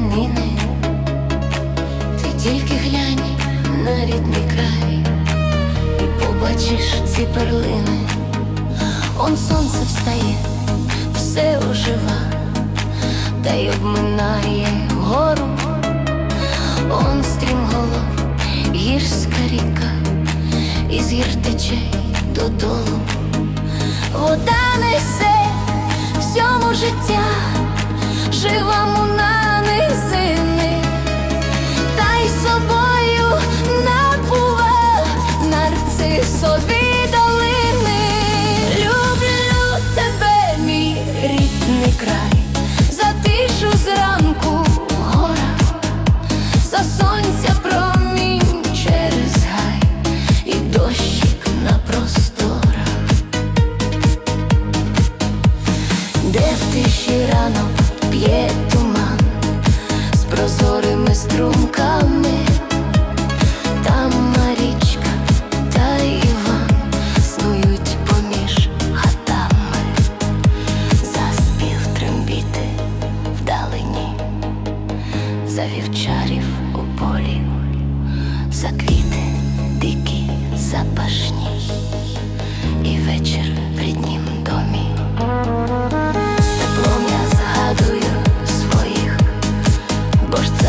рванини, ти тільки глянь на рідний край і побачиш ці перлини. Он сонце встає, все ожива, та й обминає гору, он стрімголов, гірська ріка, із гір тече додолу. Вода несе всьому життя, де в тиші рано п'є туман? З прозорими струмками, там Марічка та Іван снують поміж хатами, заспів трембіти вдалині, за вівчарів у полі, за квіти дикі запашні. Тож